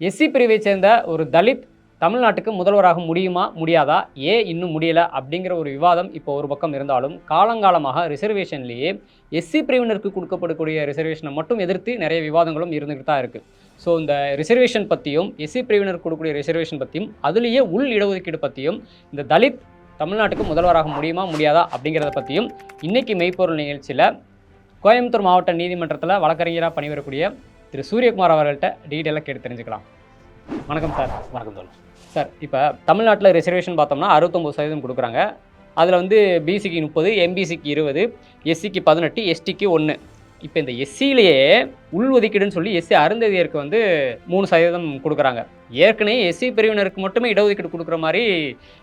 SC பிரிவை சேர்ந்த ஒரு தலித் தமிழ்நாட்டுக்கு முதல்வராக முடியுமா முடியாதா ஏன் இன்னும் முடியலை அப்படிங்கிற ஒரு விவாதம் இப்போ ஒரு பக்கம் இருந்தாலும் காலங்காலமாக ரிசர்வேஷன்லேயே எஸ்சி பிரிவினருக்கு கொடுக்கப்படக்கூடிய ரிசர்வேஷனை மட்டும் எதிர்த்து நிறைய விவாதங்களும் இருந்துகிட்டு தான் இருக்குது ஸோ இந்த ரிசர்வேஷன் பற்றியும் எஸ்சி பிரிவினர் கொடுக்கக்கூடிய ரிசர்வேஷன் பற்றியும் அதுலேயே உள் இடஒதுக்கீடு பற்றியும் இந்த தலித் தமிழ்நாட்டுக்கு முதல்வராக முடியுமா முடியாதா அப்படிங்கிறத பற்றியும் இன்றைக்கி மெய்ப்பொருள் நிகழ்ச்சியில் கோயம்புத்தூர் மாவட்ட நீதிமன்றத்தில் வழக்கறிஞராக பணிபுரியக்கூடிய திரு சூரியகுமார் அவர்கள்ட்ட டீட்டெயிலாக கேட்டு தெரிஞ்சுக்கலாம். வணக்கம் சார். வணக்கம் தோல் சார் இப்போ தமிழ்நாட்டில் ரிசர்வேஷன் பார்த்தோம்னா அறுபத்தொம்பது சதவீதம் கொடுக்குறாங்க. அதில் வந்து பிசிக்கு முப்பது எம்பிசிக்கு இருபது எஸ்சிக்கு பதினெட்டு எஸ்டிக்கு ஒன்று. இப்போ இந்த எஸ்சியிலேயே உள்ஒதுக்கீடுன்னு சொல்லி எஸ்சி அருந்ததியருக்கு வந்து மூணு சதவீதம் கொடுக்குறாங்க. ஏற்கனவே எஸ்சி பிரிவினருக்கு மட்டுமே இடஒதுக்கீடு கொடுக்குற மாதிரி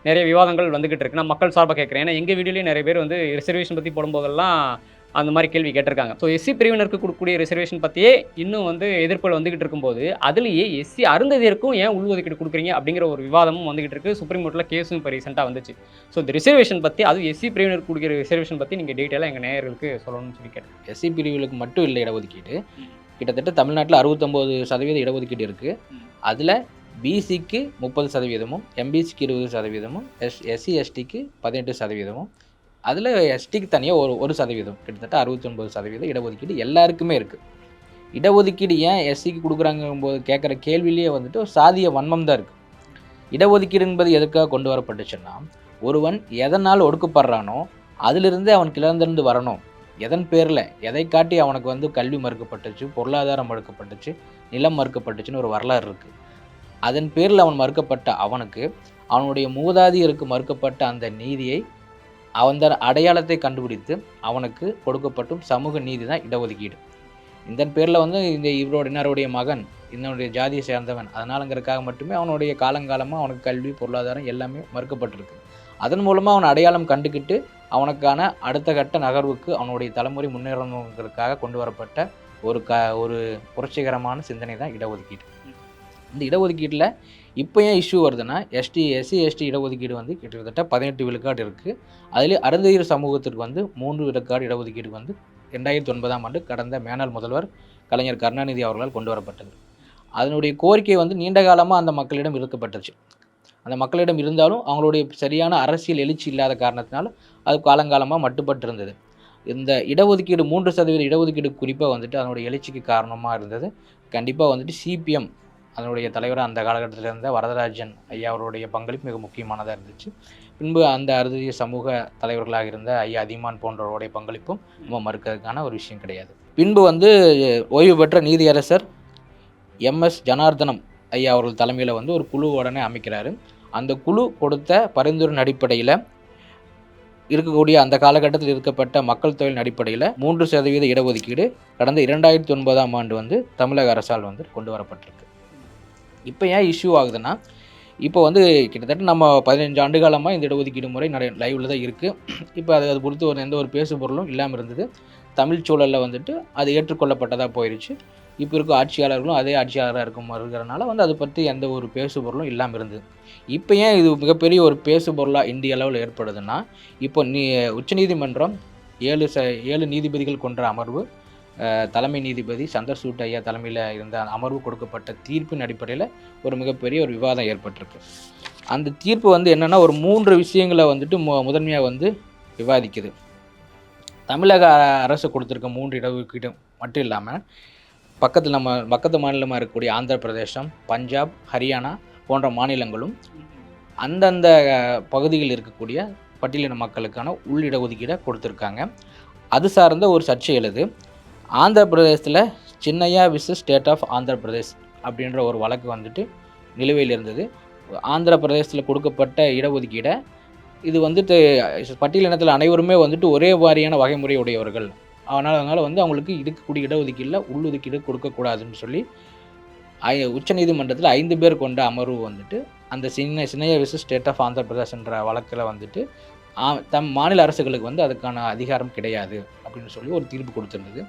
நிறைய விவாதங்கள் வந்துகிட்டு இருக்கு. நான் மக்கள் சார்பாக கேட்குறேன். ஏன்னா எங்கள் வீடியோலேயே நிறைய பேர் வந்து ரிசர்வேஷன் பற்றி போடும்போதெல்லாம் அந்த மாதிரி கேள்வி கேட்டிருக்காங்க. ஸோ எஸ்சி பிரிவினருக்கு கொடுக்கக்கூடிய ரிசர்வேஷன் பற்றியே இன்னும் வந்து எதிர்ப்புகள் வந்துகிட்டு இருக்கும்போது அதுலேயே எஸ்சி அருந்ததியருக்கும் ஏன் உள்ஒதுக்கீடு கொடுக்குறீங்க அப்படிங்கிற ஒரு விவாதமும் வந்துகிட்டு இருக்கு. சுப்ரீம் கோர்ட்டில் கேஸும் இப்போ ரீசெண்டாக வந்துச்சு. ஸோ இந்த ரிசர்வேஷன் பற்றி அதுவும் எஸ்சி பிரிவினருக்கு கொடுக்குற ரிசர்வேஷன் பற்றி நீங்கள் டீட்டெயிலாக எங்கள் நேயர்களுக்கு சொல்லணும்னு சொல்லி கேட்டேன். எஸ்சி பிரிவுகளுக்கு மட்டும் இல்லை இடஒதுக்கீடு. கிட்டத்தட்ட தமிழ்நாட்டில் அறுபத்தொம்போது சதவீத இடஒதுக்கீடு இருக்குது அதில் பிசிக்கு முப்பது சதவீதமும் எம்பிசிக்கு இருபது சதவீதமும் எஸ் எஸ்சி எஸ்டிக்கு பதினெட்டு சதவீதமும் அதில் எஸ்டிக்கு தனியாக ஒரு ஒரு சதவீதம். கிட்டத்தட்ட அறுபத்தொன்பது சதவீதம் இடஒதுக்கீடு எல்லாருக்குமே இருக்குது இடஒதுக்கீடு ஏன் எஸ்சிக்கு கொடுக்குறாங்கும்போது கேட்குற கேள்வியிலேயே வந்துட்டு ஒரு சாதிய வன்மம் தான் இருக்குது இடஒதுக்கீடு என்பது எதுக்காக கொண்டு வரப்பட்டுச்சுன்னா ஒருவன் எதனால் ஒடுக்கப்படுறானோ அதிலிருந்து அவன் கிளர்ந்திருந்து வரணும். எதன் பேரில்? எதை காட்டி அவனுக்கு வந்து கல்வி மறுக்கப்பட்டுச்சு பொருளாதாரம் மறுக்கப்பட்டுச்சு நிலம் மறுக்கப்பட்டுச்சுன்னு ஒரு வரலாறு இருக்குது அதன் பேரில் அவன் மறுக்கப்பட்ட அவனுக்கு அவனுடைய மூதாதியருக்கு மறுக்கப்பட்ட அந்த நீதியை அந்த அடையாளத்தை கண்டுபிடித்து அவனுக்கு கொடுக்கப்பட்டும் சமூக நீதி தான் இடஒதுக்கீடு. இந்த பேரில் வந்து இந்த இவரோட இன்னாருடைய மகன் இன்னொருடைய ஜாதியை சேர்ந்தவன். அதனாலங்கிறதுக்காக மட்டுமே அவனுடைய காலங்காலமாக அவனுக்கு கல்வி பொருளாதாரம் எல்லாமே மறுக்கப்பட்டிருக்கு. அதன் மூலமாக அவன் அடையாளம் கண்டுக்கிட்டு அவனுக்கான அடுத்த கட்ட நகர்வுக்கு அவனுடைய தலைமுறை முன்னேறணுங்கிறதுக்காக கொண்டு வரப்பட்ட ஒரு க ஒரு புரட்சிகரமான சிந்தனை தான் இடஒதுக்கீடு. இந்த இடஒதுக்கீட்டில் இப்போ ஏன் இஷ்யூ வருதுன்னா எஸ்டி எஸ்சி எஸ்டி இடஒதுக்கீடு வந்து கிட்டத்தட்ட பதினெட்டு விழுக்காடு இருக்குது அதிலே அருந்ததியர் சமூகத்திற்கு வந்து மூன்று விழுக்காடு இடஒதுக்கீடு வந்து ரெண்டாயிரத்தி ஒன்பதாம் ஆண்டு கடந்த மேனாள் முதல்வர் கலைஞர் கருணாநிதி அவர்களால் கொண்டு வரப்பட்டது. அதனுடைய கோரிக்கை வந்து நீண்ட காலமாக அந்த மக்களிடம் இருக்கப்பட்டுச்சு. அந்த மக்களிடம் இருந்தாலும் அவங்களுடைய சரியான அரசியல் எழுச்சி இல்லாத காரணத்தினால அது காலங்காலமாக மட்டுப்பட்டு இருந்தது இந்த இடஒதுக்கீடு மூன்று சதவீத இடஒதுக்கீடு குறிப்பாக வந்துட்டு அதனுடைய எழுச்சிக்கு காரணமாக இருந்தது. கண்டிப்பாக வந்துட்டு சிபிஎம் அதனுடைய தலைவர் அந்த காலகட்டத்தில் இருந்த வரதராஜன் ஐயா அவருடைய பங்களிப்பு மிக முக்கியமானதாக இருந்துச்சு. பின்பு அந்த அறுதிய சமூக தலைவர்களாக இருந்த ஐயா அதிமான் போன்றவருடைய பங்களிப்பும் நம்ம மறுக்கிறதுக்கான ஒரு விஷயம் கிடையாது. பின்பு வந்து ஓய்வு பெற்ற நீதியரசர் எம்எஸ் ஜனார்தனம் ஐயா அவர்கள் தலைமையில் வந்து ஒரு குழு உடனே அமைக்கிறாரு. அந்த குழு கொடுத்த பரிந்துரையின் அடிப்படையில் இருக்கக்கூடிய அந்த காலகட்டத்தில் இருக்கப்பட்ட மக்கள் தொகையின் அடிப்படையில் மூன்று சதவீத இடஒதுக்கீடு கடந்த இரண்டாயிரத்தி ஒன்பதாம் ஆண்டு வந்து தமிழக அரசால் வந்து கொண்டு வரப்பட்டிருக்கு. இப்போ ஏன் இஷ்யூ ஆகுதுன்னா இப்போ வந்து கிட்டத்தட்ட நம்ம பதினஞ்சு ஆண்டு காலமாக இந்த இடஒதுக்கீடு முறை நடை லைவில் தான் இருக்குது இப்போ அது அது பொறுத்து ஒரு எந்த ஒரு பேசு பொருளும் இல்லாமல் இருந்தது. தமிழ் சூழலில் வந்துட்டு அது ஏற்றுக்கொள்ளப்பட்டதாக போயிடுச்சு இப்போ இருக்க ஆட்சியாளர்களும் அதே ஆட்சியாளராக இருக்கும் இருக்கிறனால வந்து அதை பற்றி எந்த ஒரு பேசு பொருளும் இல்லாமல் இருந்தது. இப்போ ஏன் இது மிகப்பெரிய ஒரு பேசு பொருளாக இந்திய அளவில் ஏற்படுதுன்னா இப்போ நீ உச்சநீதிமன்றம் ஏழு ச ஏழு நீதிபதிகள் கொன்ற அமர்வு தலைமை நீதிபதி சந்தர்சூட் ஐயா தலைமையில் இருந்த அமர்வு கொடுக்கப்பட்ட தீர்ப்பின் அடிப்படையில் ஒரு மிகப்பெரிய ஒரு விவாதம் ஏற்பட்டிருக்கு. அந்த தீர்ப்பு வந்து என்னென்னா ஒரு மூன்று விஷயங்களை வந்துட்டு மு முதன்மையாக வந்து விவாதிக்குது. தமிழக அரசு கொடுத்துருக்க மூன்று இடஒதுக்கீடு மட்டும் இல்லாமல் பக்கத்தில் நம்ம பக்கத்து மாநிலமாக இருக்கக்கூடிய ஆந்திர பிரதேசம் பஞ்சாப் ஹரியானா போன்ற மாநிலங்களும் அந்தந்த பகுதியில் இருக்கக்கூடிய பட்டியலின மக்களுக்கான உள் இடஒதுக்கீடை கொடுத்துருக்காங்க. அது சார்ந்த ஒரு சர்ச்சை எழுது. ஆந்திர பிரதேசத்தில் Chinnaiah vs state of Andhra Pradesh அப்படின்ற ஒரு வழக்கு வந்துட்டு நிலுவையில் இருந்தது. ஆந்திர பிரதேசத்தில் கொடுக்கப்பட்ட இடஒதுக்கீடை இது வந்துட்டு பட்டியலினத்தில் அனைவருமே வந்துட்டு ஒரே மாதிரியான வகைமுறை உடையவர்கள். அதனால் அதனால் வந்து அவங்களுக்கு இருக்கக்கூடிய இடஒதுக்கீடில் உள்ளொதுக்கீடு கொடுக்கக்கூடாதுன்னு சொல்லி ஐ உச்சநீதிமன்றத்தில் ஐந்து பேர் கொண்ட அமர்வு வந்துட்டு அந்த சின்ன Chinnaiah vs state of Andhra பிரதேஷ்ன்ற வழக்கில் வந்துட்டு தம் மாநில அரசுகளுக்கு வந்து அதுக்கான அதிகாரம் கிடையாது அப்படின்னு சொல்லி ஒரு தீர்ப்பு கொடுத்துருந்தது.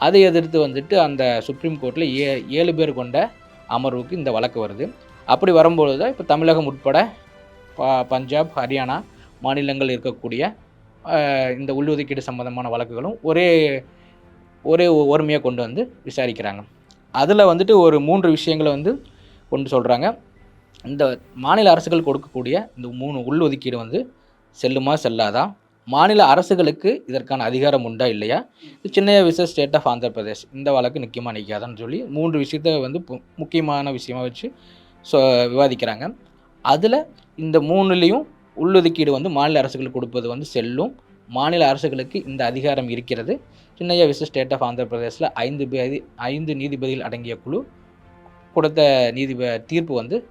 அதை எதிர்த்து வந்துட்டு அந்த சுப்ரீம் கோர்ட்டில் ஏ ஏழு பேர் கொண்ட அமர்வுக்கு இந்த வழக்கு வருது. அப்படி வரும்பொழுது தான் இப்போ தமிழகம் உட்பட ப- பஞ்சாப் ஹரியானா மாநிலங்கள் இருக்கக்கூடிய இந்த உள்ளொதுக்கீடு சம்பந்தமான வழக்குகளும் ஒரே ஒரே ஒருமையாக கொண்டு வந்து விசாரிக்கிறாங்க. அதில் வந்துட்டு ஒரு மூன்று விஷயங்களை வந்து கொண்டு சொல்கிறாங்க இந்த மாநில அரசுகள் கொடுக்கக்கூடிய இந்த மூணு உள்ளொதுக்கீடு வந்து செல்லுமா செல்லாதான் மாநில அரசுகளுக்கு இதற்கான அதிகாரம் உண்டா இல்லையா? இது சின்னைய விச ஸ்டேட் ஆஃப் ஆந்திர பிரதேஷ். இந்த வழக்கு நிற்குமா நிற்காதான்னு சொல்லி மூன்று விஷயத்த வந்து பு- முக்கியமான விஷயமாக வச்சு சொ விவாதிக்கிறாங்க. அதில் இந்த மூணுலேயும் உள்ளொதுக்கீடு வந்து மாநில அரசுகளுக்கு கொடுப்பது வந்து செல்லும். மாநில அரசுகளுக்கு இந்த அதிகாரம் இருக்கிறது. சின்னையா விச ஸ்டேட் ஆஃப் ஆந்திர பிரதேசில் ஐந்து பேதி ஐந்து நீதிபதிகள் அடங்கிய குழு கொடுத்த நீதிப தீர்ப்பு வந்து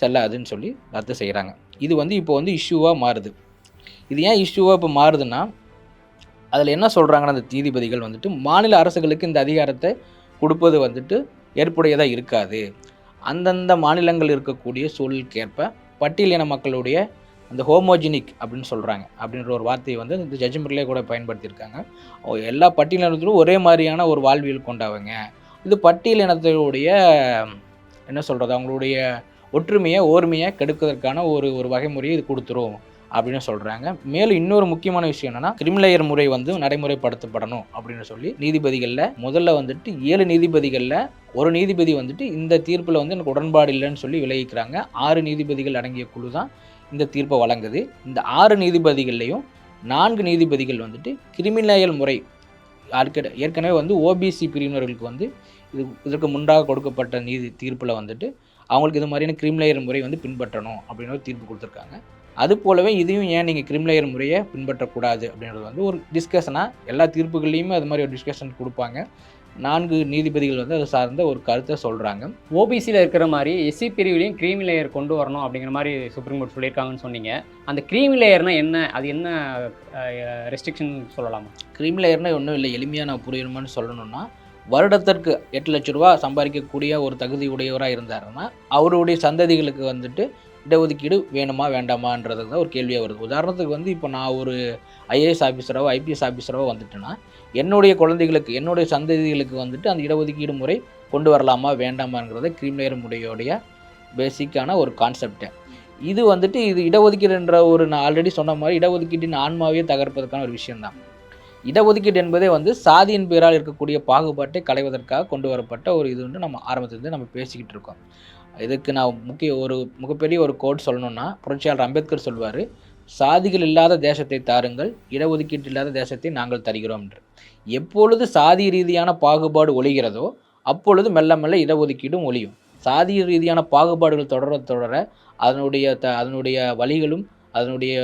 செல்லாதுன்னு சொல்லி ரத்து செய்கிறாங்க இது வந்து இப்போ வந்து இஷ்யூவாக மாறுது. இது ஏன் இஷ்யூவாக இப்போ மாறுதுன்னா அதில் என்ன சொல்கிறாங்கன்னா அந்த நீதிபதிகள் வந்துட்டு மாநில அரசுகளுக்கு இந்த அதிகாரத்தை கொடுப்பது வந்துட்டு ஏற்புடையதாக இருக்காது. அந்தந்த மாநிலங்கள் இருக்கக்கூடிய சூழலுக்கேற்ப பட்டியலின மக்களுடைய அந்த ஹோமோஜினிக் அப்படின்னு சொல்கிறாங்க அப்படின்ற ஒரு வார்த்தையை வந்து இந்த ஜட்ஜ்மெண்ட்லேயே கூட பயன்படுத்தியிருக்காங்க. எல்லா பட்டியலினத்திலும் ஒரே மாதிரியான ஒரு வாழ்வியல் கொண்டவங்க. இது பட்டியலினத்தினுடைய என்ன சொல்கிறது அவங்களுடைய ஒற்றுமையை ஓர்மையை கெடுக்கிறதுக்கான ஒரு ஒரு வகைமுறையை இது கொடுத்துரும். அப்படின்னு சொல்கிறாங்க மேலும் இன்னொரு முக்கியமான விஷயம் என்னன்னா கிரிமிலேயர் முறை வந்து நடைமுறைப்படுத்தப்படணும் அப்படின்னு சொல்லி நீதிபதிகளில் முதல்ல வந்துட்டு ஏழு நீதிபதிகளில் ஒரு நீதிபதி வந்துட்டு இந்த தீர்ப்பில் வந்து எனக்கு உடன்பாடு இல்லைன்னு சொல்லி விலகிக்கிறாங்க. ஆறு நீதிபதிகள் அடங்கிய குழு தான் இந்த தீர்ப்பை வழங்குது. இந்த ஆறு நீதிபதிகள்லையும் நான்கு நீதிபதிகள் வந்துட்டு கிரிமினல் முறை ஏற்கனவே வந்து ஓபிசி பிரிவினர்களுக்கு வந்து இது இதற்கு முன்பாக கொடுக்கப்பட்ட நீதி தீர்ப்பில் வந்துட்டு அவங்களுக்கு இது மாதிரியான கிரிமிலேயர் முறை வந்து பின்பற்றணும் அப்படின்னு ஒரு தீர்ப்பு கொடுத்துருக்காங்க. அது போலவே இதையும் ஏன் நீங்கள் கிரிமினல் முறையை பின்பற்றக்கூடாது அப்படின்றது வந்து ஒரு டிஸ்கஷனாக எல்லா தீர்ப்புகள்லையுமே அது மாதிரி ஒரு டிஸ்கஷன் கொடுப்பாங்க. நான்கு நீதிபதிகள் வந்து அதை சார்ந்த ஒரு கருத்தை சொல்கிறாங்க ஓபிசியில் இருக்கிற மாதிரி எஸ்சி பிரிவிலையும் க்ரீமி லேயர் கொண்டு வரணும் அப்படிங்கிற மாதிரி சுப்ரீம் கோர்ட் சொல்லியிருக்காங்கன்னு சொன்னீங்க. அந்த க்ரீமி லேயர்னா என்ன? அது என்ன ரெஸ்ட்ரிக்ஷன் சொல்லலாமா? கிரிமினல் ஒன்றும் இல்லை. எளிமையாக நான் புரியணுமான்னு சொல்லணும்னா வருடத்திற்கு எட்டு லட்ச ரூபா சம்பாதிக்கக்கூடிய ஒரு தகுதி உடையவராக இருந்தாருன்னா அவருடைய சந்ததிகளுக்கு வந்துட்டு இடஒதுக்கீடு வேணுமா வேண்டாமான்றது தான் ஒரு கேள்வியாக வருது. உதாரணத்துக்கு வந்து இப்போ நான் ஒரு ஐஏஎஸ் ஆஃபீஸராவோ ஐபிஎஸ் ஆஃபீஸராவோ வந்துட்டேன்னா என்னுடைய குழந்தைகளுக்கு என்னுடைய சந்ததிகளுக்கு வந்துட்டு அந்த இடஒதுக்கீடு முறை கொண்டு வரலாமா வேண்டாமாங்கிறத கிரிமினல் முறையோடைய பேசிக்கான ஒரு கான்செப்ட்டு இது வந்துட்டு இது இடஒதுக்கீடுன்ற ஒரு நான் ஆல்ரெடி சொன்ன மாதிரி இடஒதுக்கீட்டின் ஆன்மாவையே தகர்ப்பதற்கான ஒரு விஷயம்தான். இடஒதுக்கீடு என்பதே வந்து சாதியின் பேரால் இருக்கக்கூடிய பாகுபாட்டை களைவதற்காக கொண்டு வரப்பட்ட ஒரு இது வந்து நம்ம ஆரம்பத்துலேருந்து நம்ம பேசிக்கிட்டு இருக்கோம். இதுக்கு நான் முக்கிய ஒரு மிகப்பெரிய ஒரு கோட் சொல்லணும்னா புரட்சியாளர் அம்பேத்கர் சொல்வார் சாதிகள் இல்லாத தேசத்தை தாருங்கள் இடஒதுக்கீடு இல்லாத தேசத்தை நாங்கள் தருகிறோம் என்று. எப்பொழுது சாதி ரீதியான பாகுபாடு ஒழிகிறதோ அப்பொழுது மெல்ல மெல்ல இடஒதுக்கீடும் ஒழியும். சாதி ரீதியான பாகுபாடுகள் தொடர தொடர அதனுடைய த அதனுடைய வழிகளும் அதனுடைய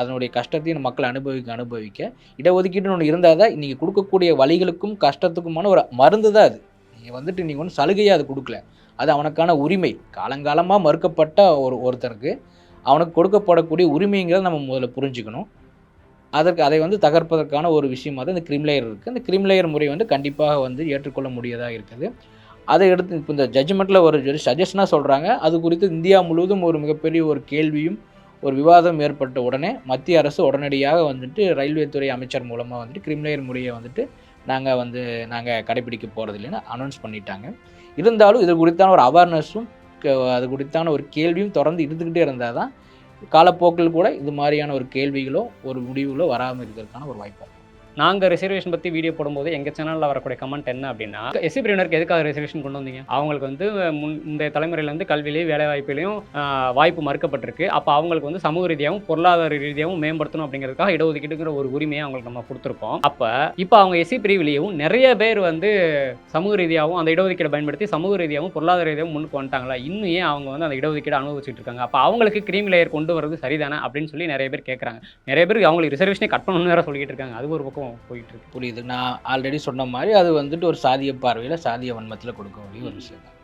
அதனுடைய கஷ்டத்தையும் மக்கள் அனுபவிக்க அனுபவிக்க இடஒதுக்கீடுன்னு ஒன்று இருந்தால் தான் நீங்கள் கொடுக்கக்கூடிய வழிகளுக்கும் கஷ்டத்துக்குமான ஒரு மருந்து தான் அது. நீங்கள் வந்துட்டு நீங்கள் ஒன்றும் சலுகையாக அது கொடுக்கல. அது அவனுக்கான உரிமை. காலங்காலமாக மறுக்கப்பட்ட ஒரு ஒருத்தருக்கு அவனுக்கு கொடுக்கப்படக்கூடிய உரிமைங்கிறத நம்ம முதல்ல புரிஞ்சுக்கணும். அதற்கு அதை வந்து தகர்ப்பதற்கான ஒரு விஷயமாக தான் இந்த கிரிமிலேயர் இருக்குது இந்த கிரிமிலேயர் முறை வந்து கண்டிப்பாக வந்து ஏற்றுக்கொள்ள முடியாதாக இருக்குது. அதை எடுத்து இப்போ இந்த ஜட்ஜ்மெண்ட்டில் ஒரு சஜஷனாக சொல்கிறாங்க அது குறித்து இந்தியா முழுவதும் ஒரு மிகப்பெரிய ஒரு கேள்வியும் ஒரு விவாதம் ஏற்பட்ட உடனே மத்திய அரசு உடனடியாக வந்துட்டு ரயில்வே துறை அமைச்சர் மூலமாக வந்துட்டு கிரிமினல் முறையை வந்துட்டு நாங்கள் வந்து நாங்கள் கடைபிடிக்க போகிறது இல்லைன்னு அனௌன்ஸ் பண்ணிட்டாங்க. இருந்தாலும் இது குறித்தான ஒரு அவேர்னஸும் அது குறித்தான ஒரு கேள்வியும் தொடர்ந்து இருந்துக்கிட்டே இருந்தால் தான் காலப்போக்கில் கூட இது மாதிரியான ஒரு கேள்விகளோ ஒரு முடிவுகளோ வராமல் இருக்கிறதுக்கான ஒரு வாய்ப்பு. நாங்கள் ரிசர்வேஷன் பற்றி வீடியோ போடும்போது எங்கள் சேனலில் வரக்கூடிய கமெண்ட் என்ன அப்படின்னா எஸ்சி பிரிவினருக்கு எதுக்காக ரிசர்வேஷன் கொண்டு வந்தீங்க? அவங்களுக்கு வந்து முன் இந்த தலைமுறையில் வந்து கல்வியிலையும் வேலை வாய்ப்பிலையும் வாய்ப்பு மறுக்கப்பட்டிருக்கு. அப்போ அவங்களுக்கு வந்து சமூக ரீதியாகவும் பொருளாதார ரீதியாகவும் மேம்படுத்தணும் அப்படிங்கிறதுக்காக இடஒதுக்கீடுங்கிற ஒரு உரிமையை அவங்களுக்கு நம்ம கொடுத்துருக்கோம். அப்போ இப்போ அவங்க எஸ்சி பிரிவிலையும் நிறைய பேர் வந்து சமூக ரீதியாகவும் அந்த இடஒதுக்கீடை பயன்படுத்தி சமூக ரீதியாகவும் பொருளாதார ரீதியாகவும் முன்னுக்கு வந்துட்டாங்களா? இன்னும் ஏன் அவங்க வந்து அந்த இடஒதுக்கீடு அனுபவிச்சுட்டு இருக்காங்க? அப்போ அவங்களுக்கு கிரீம் லேயர் கொண்டு வரது சரிதானே அப்படின்னு சொல்லி நிறைய பேர் கேட்குறாங்க நிறைய பேர் அவங்களுக்கு ரிசர்வேஷனே கட் பண்ணணும்னு வேற சொல்லிட்டு இருக்காங்க. அது ஒரு பக்கம் போயிட்டு இருக்கு புரியுது. நான் ஆல்ரெடி சொன்ன மாதிரி அது வந்துட்டு ஒரு சாதிய பார்வையில் சாதிய வன்மத்தில் கொடுக்கக்கூடிய ஒரு விஷயம் தான்.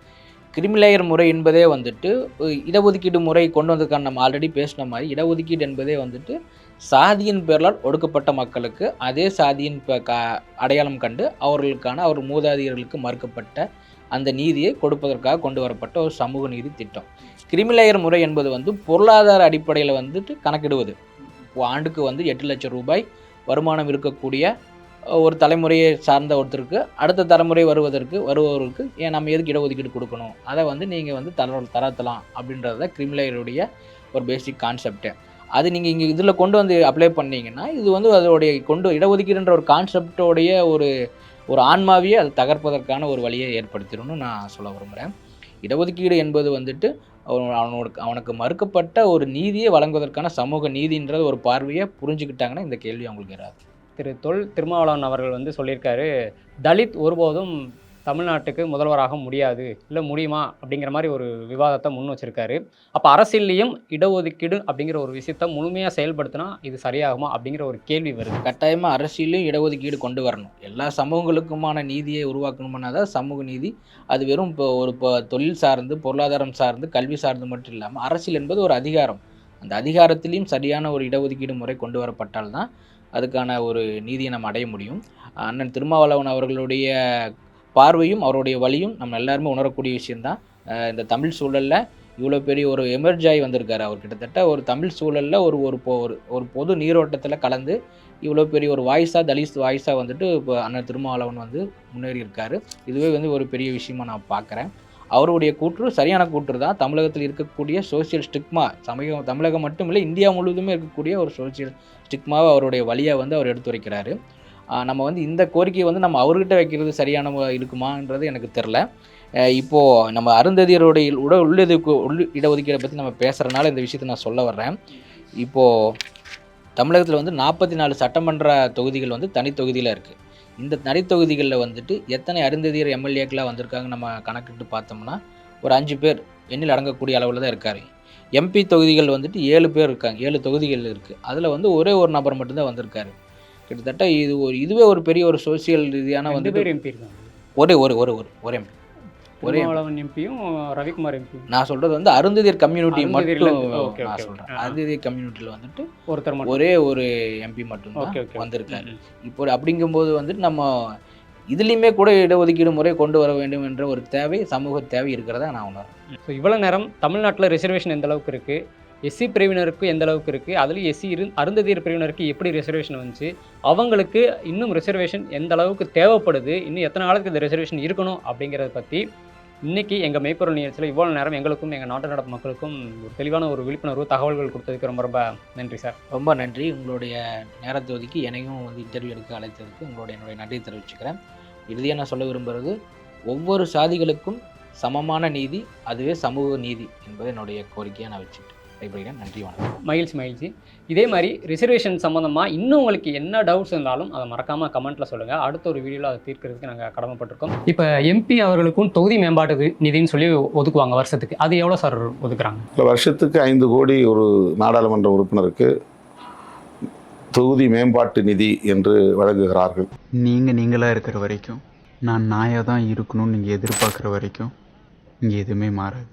கிரிமிலேயர் முறை என்பதே வந்துட்டு இடஒதுக்கீடு முறை கொண்டு வந்ததுக்கான நம்ம ஆல்ரெடி பேசின மாதிரி இடஒதுக்கீடு என்பதே வந்துட்டு சாதியின் பேரலால் ஒடுக்கப்பட்ட மக்களுக்கு அதே சாதியின் ப- அடையாளம் கண்டு அவர்களுக்கான அவர் மூதாதையர்களுக்கு மறுக்கப்பட்ட அந்த நீதியை கொடுப்பதற்காக கொண்டு வரப்பட்ட ஒரு சமூக நீதி திட்டம். கிரிமிலேயர் முறை என்பது வந்து பொருளாதார அடிப்படையில் வந்துட்டு கணக்கிடுவது. ஆண்டுக்கு வந்து எட்டு லட்சம் ரூபாய் வருமானம் இருக்கக்கூடிய ஒரு தலைமுறையை சார்ந்த ஒருத்தருக்கு அடுத்த தலைமுறை வருவதற்கு வருபவருக்கு ஏன் நம்ம எதுக்கு இடஒதுக்கீடு கொடுக்கணும்? அதை வந்து நீங்கள் வந்து தர தரத்தலாம் அப்படின்றத தான் கிரிமினலுடைய ஒரு பேசிக் கான்செப்ட்டு அது நீங்கள் இங்கே இதில் கொண்டு வந்து அப்ளை பண்ணிங்கன்னா இது வந்து அதோடைய கொண்டு இடஒதுக்கீடுன்ற ஒரு கான்செப்டோடைய ஒரு ஒரு ஆன்மாவையே அது தகர்ப்பதற்கான ஒரு வழியை ஏற்படுத்திடணும்னு நான் சொல்ல விரும்புகிறேன் இடஒதுக்கீடு என்பது வந்துட்டு அவன் அவனுக்கு அவனுக்கு மறுக்கப்பட்ட ஒரு நீதியை வழங்குவதற்கான சமூக நீதின்ற ஒரு பார்வையை புரிஞ்சுக்கிட்டாங்கன்னா இந்த கேள்வி அவங்களுக்கு இராது திரு தொல் திருமாவளவன் அவர்கள் வந்து சொல்லியிருக்காரு தலித் ஒருபோதும் தமிழ்நாட்டுக்கு முதல்வராக முடியாது. இல்லை முடியுமா? அப்படிங்கிற மாதிரி ஒரு விவாதத்தை முன் வச்சிருக்காரு. அப்போ அரசியல்லையும் இடஒதுக்கீடு அப்படிங்கிற ஒரு விஷயத்த முழுமையாக செயல்படுத்தினா இது சரியாகுமா? அப்படிங்கிற ஒரு கேள்வி வருது. கட்டாயமாக அரசியலையும் இடஒதுக்கீடு கொண்டு வரணும். எல்லா சமூகங்களுக்குமான நீதியை உருவாக்கணும்னா தான் சமூக நீதி. அது வெறும் இப்போ ஒரு இப்போ தொழில் சார்ந்து பொருளாதாரம் சார்ந்து கல்வி சார்ந்து மட்டும் இல்லாமல் அரசியல் என்பது ஒரு அதிகாரம். அந்த அதிகாரத்திலையும் சரியான ஒரு இடஒதுக்கீடு முறை கொண்டு வரப்பட்டால் தான் அதுக்கான ஒரு நீதியை நம்ம அடைய முடியும். அண்ணன் திருமாவளவன் அவர்களுடைய பார்வையும் அவருடைய வழியும் நம்ம எல்லாருமே உணரக்கூடிய விஷயம்தான். இந்த தமிழ் சூழலில் இவ்வளோ பெரிய ஒரு எமர்ஜ் ஆகி வந்திருக்காரு அவர். கிட்டத்தட்ட ஒரு தமிழ் சூழலில் ஒரு ஒரு பொ- ஒரு ஒரு பொது நீரோட்டத்தில் கலந்து இவ்வளோ பெரிய ஒரு வாய்ஸாக தலித் வாய்ஸாக வந்துட்டு இப்போ அண்ணன் திருமாவளவன் வந்து முன்னேறி இருக்காரு இதுவே வந்து ஒரு பெரிய விஷயமா நான் பார்க்குறேன் அவருடைய கூற்று சரியான கூற்று தான் தமிழகத்தில் இருக்கக்கூடிய சோசியல் ஸ்டிக்மா சமயம் தமிழகம் மட்டும் இல்லை இந்தியா முழுவதுமே இருக்கக்கூடிய ஒரு சோசியல் ஸ்டிக்மாவை அவருடைய வழியாக வந்து அவர் எடுத்துரைக்கிறாரு. நம்ம வந்து இந்த கோரிக்கையை வந்து நம்ம அவர்கிட்ட வைக்கிறது சரியான இருக்குமான்றது எனக்கு தெரில இப்போது நம்ம அருந்ததியருடைய உட உள்ளதுக்கு உள் இடஒதுக்கீடை பற்றி நம்ம பேசுகிறனால இந்த விஷயத்தை நான் சொல்ல வர்றேன். இப்போது தமிழகத்தில் வந்து நாற்பத்தி நாலு சட்டமன்ற தொகுதிகள் வந்து தனித்தொகுதியில் இருக்குது இந்த தனித்தொகுதிகளில் வந்துட்டு எத்தனை அருந்ததியர் எம்எல்ஏக்களாக வந்திருக்காங்க நம்ம கணக்கிட்டு பார்த்தோம்னா ஒரு அஞ்சு பேர் எண்ணில் அடங்கக்கூடிய அளவில் தான் இருக்கார். எம்பி தொகுதிகள் வந்துட்டு ஏழு பேர் இருக்காங்க ஏழு தொகுதிகள் இருக்குது அதில் வந்து ஒரே ஒரு நபர் மட்டும்தான் வந்திருக்காரு. கிட்டத்தட்ட இது ஒரு இதுவே ஒரு பெரிய ஒரு சோசியல் ரீதியான வந்து பேர் எம்பி இருக்காங்க. ஒரே ஒரு ஒரு ஒரு ஒரு எம்பி ஒரே எம்பியும் ரவிக்குமார் எம்பியும் நான் சொல்றது வந்து அருந்ததியர் கம்யூனிட்டி மட்டும் நான் சொல்றேன். அருந்ததியர் கம்யூனிட்டியில் வந்துட்டு ஒருத்தர் மட்டும். ஒரே ஒரு எம்பி ஓகே வந்திருக்காரு. இப்போ அப்படிங்கும்போது வந்துட்டு நம்ம இதுலேயுமே கூட இடஒதுக்கீடு முறை கொண்டு வர வேண்டும் என்ற ஒரு தேவை சமூக தேவை இருக்கிறதா நான் உணர்றேன். ஸோ இவ்வளோ நேரம் தமிழ்நாட்டில் ரிசர்வேஷன் எந்த அளவுக்கு இருக்குது எஸ்சி பிரிவினருக்கு எந்த அளவுக்கு இருக்குது அதுலேயும் எஸ்சி இரு அருந்ததியர் பிரிவினருக்கு எப்படி ரிசர்வேஷன் வந்துச்சு? அவங்களுக்கு இன்னும் ரிசர்வேஷன் எந்த அளவுக்கு தேவைப்படுது? இன்னும் எத்தனை காலத்துக்கு இந்த ரிசர்வேஷன் இருக்கணும் அப்படிங்கிறத பற்றி இன்றைக்கி எங்கள் மெய்ப்பொருள் நிகழ்ச்சியில் இவ்வளோ நேரம் எங்களுக்கும் எங்கள் நாட்டு நடப்பு மக்களுக்கும் ஒரு தெளிவான ஒரு விழிப்புணர்வு தகவல்கள் கொடுத்ததுக்கு ரொம்ப ரொம்ப நன்றி சார். ரொம்ப நன்றி. உங்களுடைய நேரத்தை ஒதுக்கி என்னையும் வந்து இன்டர்வியூ எடுக்க அழைத்ததுக்கு உங்களுடைய என்னுடைய நன்றி தெரிவிச்சுக்கிறேன். இறுதியாக நான் சொல்ல விரும்புகிறது ஒவ்வொரு சாதிகளுக்கும் சமமான நீதி அதுவே சமூக நீதி என்பது என்னுடைய கோரிக்கையாக நான் வச்சுக்கிறேன். விடைபெறுகிறேன். நன்றி வணக்கம். மகிழ்ச்சி மகிழ்ச்சி. இதே மாதிரி ரிசர்வேஷன் சம்மந்தமாக இன்னும் உங்களுக்கு என்ன டவுட்ஸ் இருந்தாலும் அதை மறக்காமல் கமெண்ட்டில் சொல்லுங்கள் அடுத்த ஒரு வீடியோவில் அதை தீர்க்கிறதுக்கு நாங்கள் கடமைப்பட்டிருக்கோம். இப்போ எம்பி அவர்களுக்கும் தொகுதி மேம்பாட்டு நிதின்னு சொல்லி ஒதுக்குவாங்க வருஷத்துக்கு. அது எவ்வளோ சார் ஒதுக்குறாங்க? வருஷத்துக்கு ஐந்து கோடி ஒரு நாடாளுமன்ற உறுப்பினருக்கு தொகுதி மேம்பாட்டு நிதி என்று வழங்குகிறார்கள். நீங்கள் நீங்களாக இருக்கிற வரைக்கும் நான் நாயாக தான் இருக்கணும்னு நீங்கள் எதிர்பார்க்குற வரைக்கும் இங்கே எதுவுமே மாறாது.